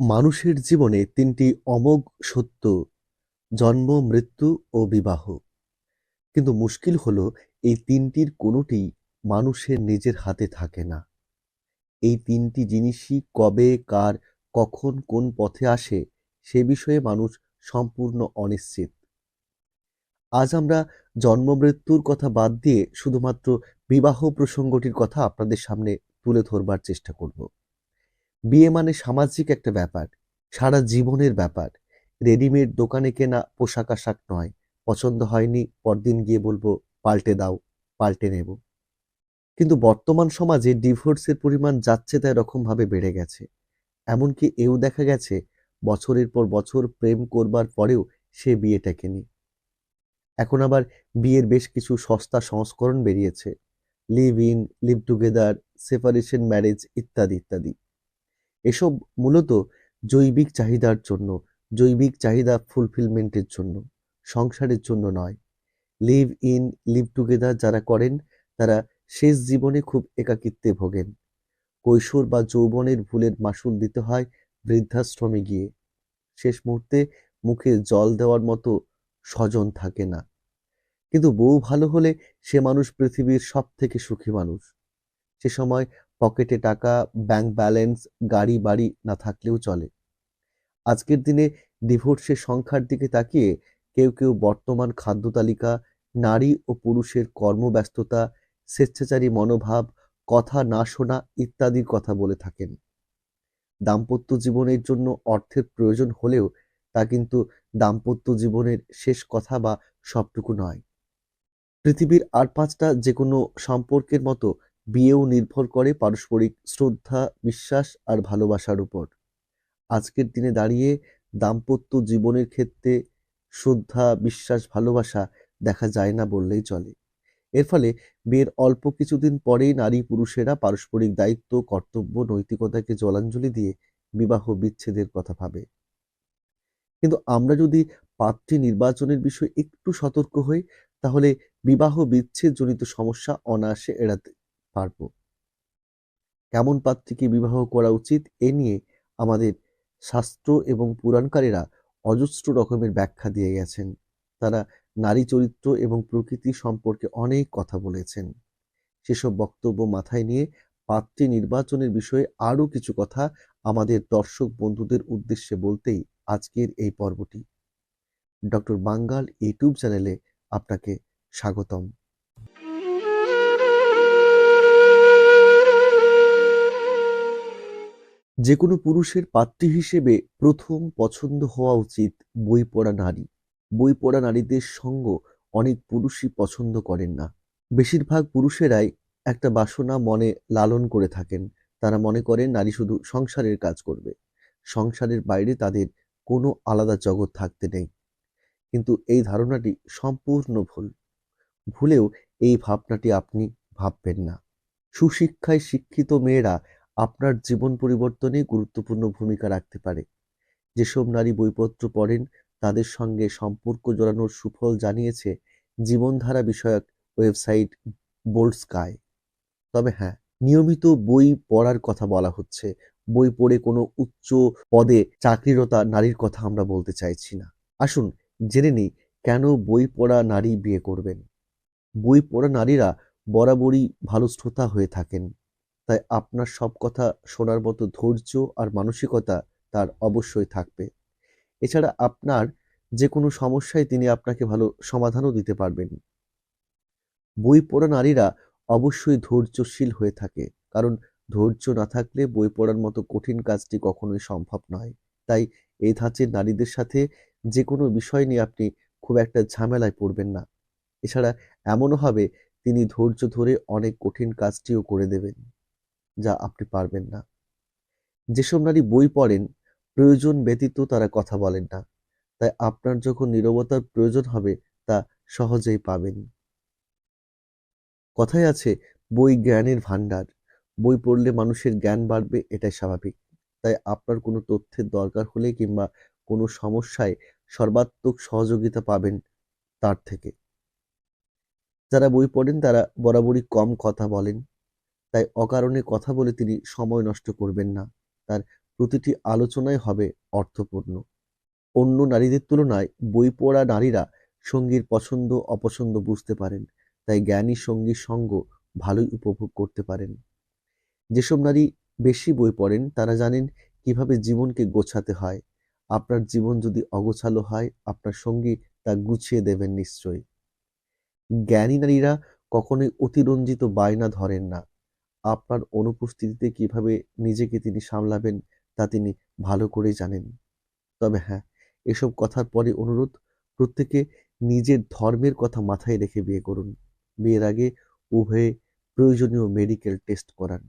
মানুষের জীবনে তিনটি অমোঘ সত্য, জন্ম, মৃত্যু ও বিবাহ। কিন্তু মুশকিল হলো, এই তিনটির কোনোটি মানুষের নিজের হাতে থাকে না। এই তিনটি জিনিসই কবে, কার, কখন, কোন পথে আসে, সে বিষয়ে মানুষ সম্পূর্ণ অনিশ্চিত। আজ আমরা জন্ম, মৃত্যুর কথা বাদ দিয়ে শুধুমাত্র বিবাহ প্রসঙ্গটির কথা আপনাদের সামনে তুলে ধরবার চেষ্টা করব। বিয়ে মানে সামাজিক একটা ব্যাপার, সারা জীবনের ব্যাপার। রেডিমেড দোকানে কেনা পোশাক আশাক নয়, পছন্দ হয়নি, পরদিন গিয়ে বলব, পাল্টে দাও, পাল্টে নেব। কিন্তু বর্তমান সমাজে ডিভোর্সের পরিমাণ যাচ্ছে তাই রকমভাবে বেড়ে গেছে। এমনকি এও দেখা গেছে, বছরের পর বছর প্রেম করবার পরেও সে বিয়েটাকে নি এখন আবার বিয়ের বেশ কিছু সস্তা সংস্করণ বেরিয়েছে। Live in, live together, separation marriage ইত্যাদি ইত্যাদি। এসব মূলত জৈবিক চাহিদার জন্য, জৈবিক চাহিদা ফুলফিলমেন্টের জন্য, সংসারের জন্য নয়। লিভ ইন লিভ টুগেদার যারা করেন, তারা শেষ জীবনে খুব একাকিত্বে ভোগেন। কৈশোর বা যৌবনের ভুলের মাসুল দিতে হয় বৃদ্ধাশ্রমে গিয়ে। শেষ মুহূর্তে মুখে জল দেওয়ার মতো স্বজন থাকে না। কিন্তু বউ ভালো হলে সে মানুষ পৃথিবীর সব থেকে সুখী মানুষ। সে সময় পকেটে টাকা ব্যাংক ব্যালেন্স গাড়ি বাড়ি না থাকলেও চলে। আজকের দিনে ডিভোর্সের সংখ্যার দিকে তাকিয়ে কেউ কেউ বর্তমান খাদ্য তালিকা, নারী ও পুরুষের কর্মব্যস্ততা, স্বেচ্ছাচারী মনোভাব, কথা না শোনা ইত্যাদির কথা বলে থাকেন। দাম্পত্য জীবনের জন্য অর্থের প্রয়োজন হলেও তা কিন্তু দাম্পত্য জীবনের শেষ কথা বা সবটুকু নয়। পৃথিবীর আর পাঁচটা যে কোনো সম্পর্কের মতো বিয়েও নির্ভর করে পারস্পরিক শ্রদ্ধা, বিশ্বাস আর ভালোবাসার উপর। আজকের দিনে দাঁড়িয়ে দাম্পত্য জীবনের ক্ষেত্রে শ্রদ্ধা, বিশ্বাস, ভালোবাসা দেখা যায় না বললেই চলে। এর ফলে বিয়ের অল্প কিছুদিন পরেই নারী পুরুষেরা পারস্পরিক দায়িত্ব, কর্তব্য, নৈতিকতাকে জলাঞ্জলি দিয়ে বিবাহ বিচ্ছেদের কথা ভাবে। কিন্তু আমরা যদি পাত্রী নির্বাচনের বিষয়ে একটু সতর্ক হই, তাহলে বিবাহ বিচ্ছেদ জনিত সমস্যা অনায়াসে এড়াতে পারব। কেমন পাত্রীকে বিবাহ করা উচিত এ নিয়ে আমাদের শাস্ত্র এবং পুরাণকারীরা অজস্র রকমের ব্যাখ্যা দিয়ে গেছেন। তারা নারী চরিত্র এবং প্রকৃতি সম্পর্কে অনেক কথা বলেছেন। সেসব বক্তব্য মাথায় নিয়ে পাত্রী নির্বাচনের বিষয়ে আরও কিছু কথা আমাদের দর্শক বন্ধুদের উদ্দেশ্যে বলতেই আজকের এই পর্বটি। ডক্টর বাঙ্গাল ইউটিউব চ্যানেলে আপনাকে স্বাগতম। যে কোনো পুরুষের পাত্রী হিসেবে প্রথম পছন্দ হওয়া উচিত বই পড়া নারী। বই পড়া নারীদের সঙ্গ অনেক পুরুষই পছন্দ করেন না। বেশিরভাগ পুরুষেরাই একটা বাসনা মনে লালন করে থাকেন। তারা মনে করেন নারী শুধু সংসারের কাজ করবে। সংসারের বাইরে তাদের কোনো আলাদা জগৎ থাকতে নেই। কিন্তু এই ধারণাটি সম্পূর্ণ ভুল। ভুলেও এই ভাবনাটি আপনি ভাববেন না। সুশিক্ষায় শিক্ষিত মেয়েরা আপনার জীবন পরিবর্তনে গুরুত্বপূর্ণ ভূমিকা রাখতে পারে। যেসব নারী বইপত্র পড়েন, তাদের সঙ্গে সম্পর্ক জড়ানোর সুফল জানিয়েছে জীবনধারা বিষয়ক ওয়েবসাইট বোল্ড স্কাই। তবে হ্যাঁ নিয়মিত বই পড়ার কথা বলা হচ্ছে। বই পড়ে কোনো উচ্চ পদে চাকরিরতা নারীর কথা আমরা বলতে চাইছি না। আসুন জেনে নিই, কেন বই পড়া নারী বিয়ে করবেন? বই পড়া নারীরা বরাবরই ভালো শ্রোতা হয়ে থাকেন। তাই আপনার সব কথা শোনার মতো ধৈর্য আর মানসিকতা তার অবশ্যই থাকবে। এছাড়া আপনার যে কোনো সমস্যায় তিনি আপনাকে ভালো সমাধানও দিতে পারবেন। বই পড়া নারীরা অবশ্যই ধৈর্যশীল হয়ে থাকে, কারণ ধৈর্য না থাকলে বই পড়ার মতো কঠিন কাজটি কখনোই সম্ভব নয়। তাই এই ধাঁচের নারীদের সাথে যে কোনো বিষয় নিয়ে আপনি খুব একটা ঝামেলায় পড়বেন না। এছাড়া এমনও হবে, তিনি ধৈর্য ধরে অনেক কঠিন কাজটিও করে দেবেন। যা আপনি পারবেন না। যেসব নারী বই পড়েন, প্রয়োজন ব্যতীত তারা কথা বলেন না। তাই আপনার যখন নীরবতার প্রয়োজন হবে, তা সহজেই পাবেন। কথায় আছে, বই জ্ঞানের ভাণ্ডার। বই পড়লে মানুষের জ্ঞান বাড়বে, এটাই স্বাভাবিক। তাই আপনার কোনো তথ্যের দরকার হলে কিংবা কোনো সমস্যায় সর্বাত্মক সহযোগিতা পাবেন তার থেকে। যারা বই পড়েন, তারা বরাবরই কম কথা বলেন। তাই অকারণে কথা বলে তিনি সময় নষ্ট করবেন না। তার প্রতিটি আলোচনাই হবে অর্থপূর্ণ। অন্য নারীদের তুলনায় বই পড়া নারীরা সঙ্গীর পছন্দ, অপছন্দ বুঝতে পারেন, তাই জ্ঞানী সঙ্গীর সঙ্গ ভালোই উপভোগ করতে পারেন। যেসব নারী বেশি বই পড়েন, তারা জানেন কীভাবে জীবনকে গোছাতে হয়। আপনার জীবন যদি অগোছালো হয়, আপনার সঙ্গী তা গুছিয়ে দেবেন নিশ্চয়ই। জ্ঞানী নারীরা কখনোই অতিরঞ্জিত বায়না ধরেন না। আপনার অনুপস্থিতিতে কীভাবে নিজেকে তিনি সামলাবেন তা তিনি ভালো করে জানেন। তবে হ্যাঁ এসব কথার পরে অনুরোধ, প্রত্যেকে নিজের ধর্মের কথা মাথায় রেখে বিয়ে করুন। বিয়ের আগে উভয়ে প্রয়োজনীয় মেডিকেল টেস্ট করান।